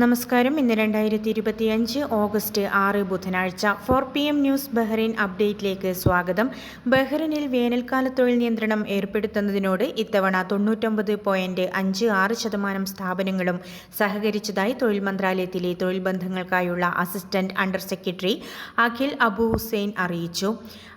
നമസ്കാരം. ഇന്ന് രണ്ടായിരത്തി ഇരുപത്തിയഞ്ച് ഓഗസ്റ്റ് ആറ് ബുധനാഴ്ച four P M news Bahrain അപ്ഡേറ്റിലേക്ക് സ്വാഗതം. ബഹ്റൈനിൽ വേനൽക്കാല തൊഴിൽ നിയന്ത്രണം ഏർപ്പെടുത്തുന്നതിനോട് ഇത്തവണ തൊണ്ണൂറ്റൊമ്പത് പോയിന്റ് അഞ്ച് ആറ് ശതമാനം സ്ഥാപനങ്ങളും സഹകരിച്ചതായി തൊഴിൽ മന്ത്രാലയത്തിലെ തൊഴിൽ ബന്ധങ്ങൾക്കായുള്ള assistant under secretary Aqeel Abu Hussain അറിയിച്ചു.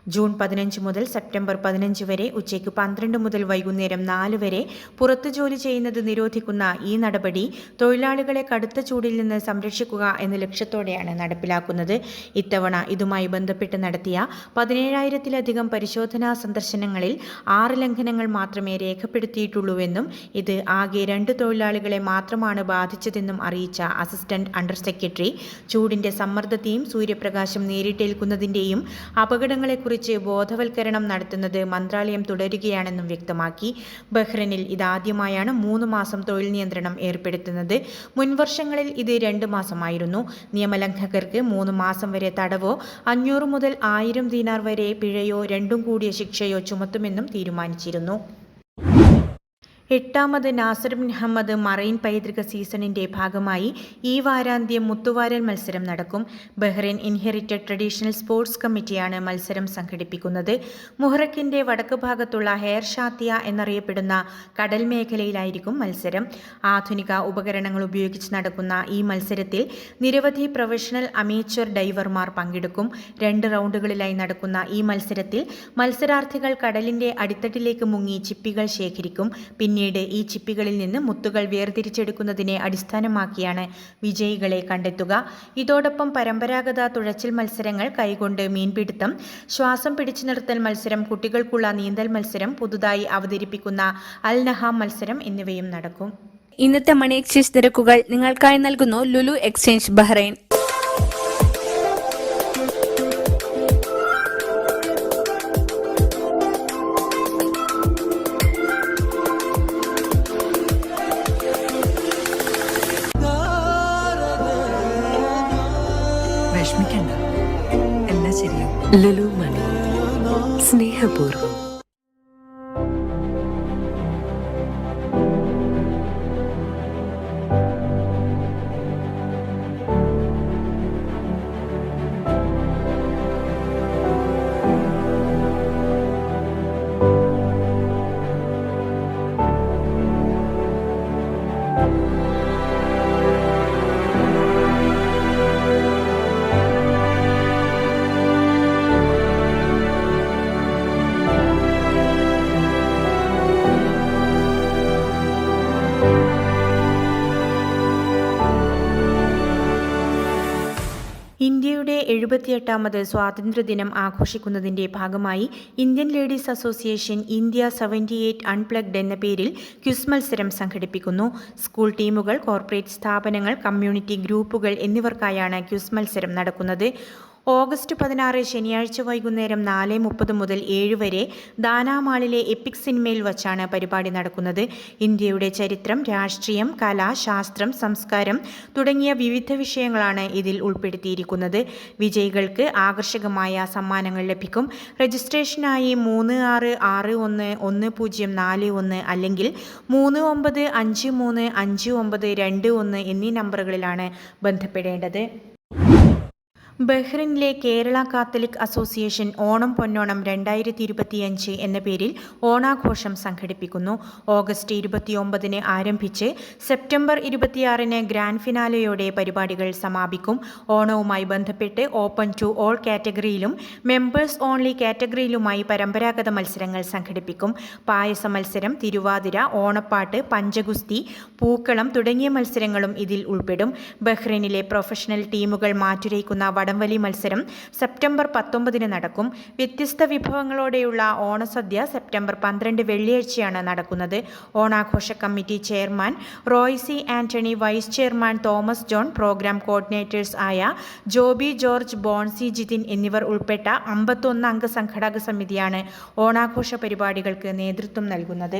ജൂൺ പതിനഞ്ച് മുതൽ സെപ്റ്റംബർ പതിനഞ്ച് വരെ ഉച്ചയ്ക്ക് പന്ത്രണ്ട് മുതൽ വൈകുന്നേരം നാല് വരെ പുറത്തു ജോലി ചെയ്യുന്നത് നിരോധിക്കുന്ന ഈ നടപടി തൊഴിലാളികളെ കടുത്ത ചൂടിൽ നിന്ന് സംരക്ഷിക്കുക എന്ന ലക്ഷ്യത്തോടെയാണ് നടപ്പിലാക്കുന്നത്. ഇത്തവണ ഇതുമായി ബന്ധപ്പെട്ട് നടത്തിയ പതിനേഴായിരത്തിലധികം പരിശോധനാ സന്ദർശനങ്ങളിൽ ആറ് ലംഘനങ്ങൾ മാത്രമേ രേഖപ്പെടുത്തിയിട്ടുള്ളൂവെന്നും ഇത് ആകെ രണ്ട് തൊഴിലാളികളെ മാത്രമാണ് ബാധിച്ചതെന്നും അറിയിച്ച അസിസ്റ്റന്റ് അണ്ടർ സെക്രട്ടറി. ചൂടിന്റെ സമ്മർദ്ദത്തെയും സൂര്യപ്രകാശം നേരിട്ടേൽക്കുന്നതിന്റെയും അപകടങ്ങളെക്കുറിച്ച് ബോധവൽക്കരണം നടത്തുന്നത് മന്ത്രാലയം തുടരുകയാണെന്നും വ്യക്തമാക്കി. ബഹ്റനിൽ ഇതാദ്യമായാണ് മൂന്ന് മാസം തൊഴിൽ നിയന്ത്രണം ഏർപ്പെടുത്തുന്നത്. മുൻവർഷങ്ങളിൽ ഇത് രണ്ട് മാസമായിരുന്നു. നിയമലംഘകർക്ക് മൂന്ന് മാസം വരെ തടവോ അഞ്ഞൂറ് മുതൽ ആയിരം ദീനാർ വരെ പിഴയോ രണ്ടും കൂടിയ ശിക്ഷയോ ചുമത്തുമെന്നും തീരുമാനിച്ചിരുന്നു. എട്ടാമത് നാസർ മുഹമ്മദ് മറൈൻ പൈതൃക സീസണിന്റെ ഭാഗമായി ഈ വാരാന്ത്യം മുത്തുവാരൽ മത്സരം നടക്കും. ബഹ്റൈൻ ഇൻഹെറിറ്റഡ് ട്രഡീഷണൽ സ്പോർട്സ് കമ്മിറ്റിയാണ് മത്സരം സംഘടിപ്പിക്കുന്നത്. മുഹറക്കിന്റെ വടക്ക് ഭാഗത്തുള്ള ഹെയർ ഷാത്തിയ എന്നറിയപ്പെടുന്ന കടൽ മേഖലയിലായിരിക്കും മത്സരം. ആധുനിക ഉപകരണങ്ങൾ ഉപയോഗിച്ച് നടക്കുന്ന ഈ മത്സരത്തിൽ നിരവധി പ്രൊഫഷണൽ അമേച്ചർ ഡൈവർമാർ പങ്കെടുക്കും. രണ്ട് റൗണ്ടുകളിലായി നടക്കുന്ന ഈ മത്സരത്തിൽ മത്സരാർത്ഥികൾ കടലിന്റെ അടിത്തട്ടിലേക്ക് മുങ്ങി ചിപ്പികൾ ശേഖരിക്കും. പിന്നീട് ഈ ചിപ്പികളിൽ നിന്ന് മുത്തുകൾ വേർതിരിച്ചെടുക്കുന്നതിനെ അടിസ്ഥാനമാക്കിയാണ് വിജയികളെ കണ്ടെത്തുക. ഇതോടൊപ്പം പരമ്പരാഗത തുഴച്ചിൽ മത്സരങ്ങൾ കൈകൊണ്ട് മീൻപിടുത്തം ശ്വാസം പിടിച്ചു നിർത്തൽ മത്സരം കുട്ടികൾക്കുള്ള നീന്തൽ മത്സരം പുതുതായി അവതരിപ്പിക്കുന്ന അൽ നഹാം മത്സരം എന്നിവയും നടക്കും. ഇന്നത്തെ മണി എക്സ്ചേഞ്ച് നിരക്കുകൾ നിങ്ങൾക്കായി നൽകുന്നു Lulu exchange Bahrain. Lulu money. സ്നേഹപൂർവം. എഴുപത്തിയെട്ടാമത് സ്വാതന്ത്ര്യദിനം ആഘോഷിക്കുന്നതിന്റെ ഭാഗമായി Indian ladies association India seventy eight unplugged എന്ന പേരിൽ ക്വിസ് മത്സരം സംഘടിപ്പിക്കുന്നു. സ്കൂൾ ടീമുകൾ കോർപ്പറേറ്റ് സ്ഥാപനങ്ങൾ കമ്മ്യൂണിറ്റി ഗ്രൂപ്പുകൾ എന്നിവർക്കായാണ് ക്വിസ് മത്സരം നടക്കുന്നത്. ഓഗസ്റ്റ് പതിനാറ് ശനിയാഴ്ച വൈകുന്നേരം നാല് മുപ്പത് മുതൽ ഏഴ് വരെ ദാനാമാളിലെ എപ്പിക് സിനിമയിൽ വച്ചാണ് പരിപാടി നടക്കുന്നത്. ഇന്ത്യയുടെ ചരിത്രം രാഷ്ട്രീയം കല ശാസ്ത്രം സംസ്കാരം തുടങ്ങിയ വിവിധ വിഷയങ്ങളാണ് ഇതിൽ ഉൾപ്പെടുത്തിയിരിക്കുന്നത്. വിജയികൾക്ക് ആകർഷകമായ സമ്മാനങ്ങൾ ലഭിക്കും. രജിസ്ട്രേഷനായി മൂന്ന് ആറ് ആറ് ഒന്ന് ഒന്ന് പൂജ്യം നാല് ഒന്ന് അല്ലെങ്കിൽ മൂന്ന് ഒമ്പത് അഞ്ച് മൂന്ന് അഞ്ച് ഒമ്പത് രണ്ട് ഒന്ന് എന്നീ നമ്പറുകളിലാണ് ബന്ധപ്പെടേണ്ടത്. ബഹ്റിനിലെ കേരള കാത്തലിക് അസോസിയേഷൻ ഓണം പൊന്നോണം രണ്ടായിരത്തി ഇരുപത്തിയഞ്ച് എന്ന പേരിൽ ഓണാഘോഷം സംഘടിപ്പിക്കുന്നു. ഓഗസ്റ്റ് ഇരുപത്തിയൊമ്പതിന് ആരംഭിച്ച് സെപ്റ്റംബർ ഇരുപത്തിയാറിന് ഗ്രാൻഡ് ഫിനാലെയോടെ പരിപാടികൾ സമാപിക്കും. ഓണവുമായി ബന്ധപ്പെട്ട് ഓപ്പൺ ടു ഓൾ കാറ്റഗറിയിലും മെമ്പേഴ്സ് ഓൺലി കാറ്റഗറിയിലുമായി പരമ്പരാഗത മത്സരങ്ങൾ സംഘടിപ്പിക്കും. പായസ മത്സരം തിരുവാതിര ഓണപ്പാട്ട് പഞ്ചഗുസ്തി പൂക്കളം തുടങ്ങിയ മത്സരങ്ങളും ഇതിൽ ഉൾപ്പെടും. ബഹ്റിനിലെ പ്രൊഫഷണൽ ടീമുകൾ മാറ്റുരയ്ക്കുന്ന വടംവലി മത്സരം സെപ്റ്റംബർ പത്തൊമ്പതിന് നടക്കും. വ്യത്യസ്ത വിഭവങ്ങളോടെയുള്ള ഓണസദ്യ സെപ്റ്റംബർ പന്ത്രണ്ട് വെള്ളിയാഴ്ചയാണ് നടക്കുന്നത്. ഓണാഘോഷ committee chairman Roysi Antony vice chairman Thomas John programme coordinators ആയ ജോബി ജോർജ് ബോൺസി ജിതിൻ എന്നിവർ ഉൾപ്പെട്ട അമ്പത്തൊന്ന് അംഗ സംഘടക സമിതിയാണ് ഓണാഘോഷ പരിപാടികൾക്ക് നേതൃത്വം നൽകുന്നത്.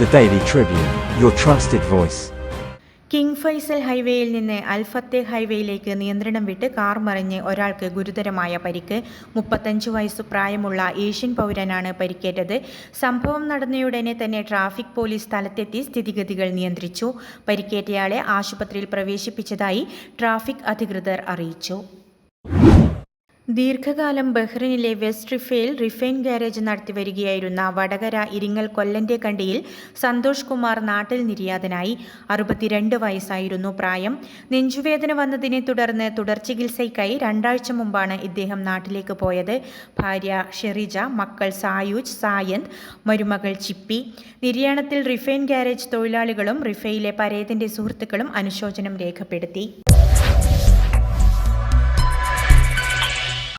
The Daily Tribune, your trusted voice. King Faisal ഹൈവേയിൽ നിന്ന് അൽഫത്തെ ഹൈവേയിലേക്ക് നിയന്ത്രണം വിട്ട് കാർ മറിഞ്ഞ് ഒരാൾക്ക് ഗുരുതരമായ പരിക്ക്. മുപ്പത്തഞ്ച് വയസ്സ് പ്രായമുള്ള ഏഷ്യൻ പൗരനാണ് പരിക്കേറ്റത്. സംഭവം നടന്നയുടനെ തന്നെ ട്രാഫിക് പോലീസ് സ്ഥലത്തെത്തി സ്ഥിതിഗതികൾ നിയന്ത്രിച്ചു. പരിക്കേറ്റയാളെ ആശുപത്രിയിൽ പ്രവേശിപ്പിച്ചതായി ട്രാഫിക് അധികൃതർ അറിയിച്ചു. ദീർഘകാലം ബഹ്റിനിലെ വെസ്റ്റ് റിഫേൽ റിഫൈൻ ഗാരേജ് നടത്തിവരികയായിരുന്ന വടകര ഇരിങ്ങൽ കൊല്ലന്റെ കണ്ടിയിൽ സന്തോഷ് കുമാർ നാട്ടിൽ നിര്യാതനായി. അറുപത്തിരണ്ട് വയസ്സായിരുന്നു പ്രായം. നെഞ്ചുവേദന വന്നതിനെ തുടർന്ന് തുടർ ചികിത്സയ്ക്കായി രണ്ടാഴ്ച മുമ്പാണ് ഇദ്ദേഹം നാട്ടിലേക്ക് പോയത്. ഭാര്യ ഷെറിജ മക്കൾ സായൂജ് സായന്ത് മരുമകൾ ചിപ്പി. നിര്യാണത്തിൽ റിഫൈൻ ഗാരേജ് തൊഴിലാളികളും റിഫയിലെ പരേതിന്റെ സുഹൃത്തുക്കളും അനുശോചനം രേഖപ്പെടുത്തി.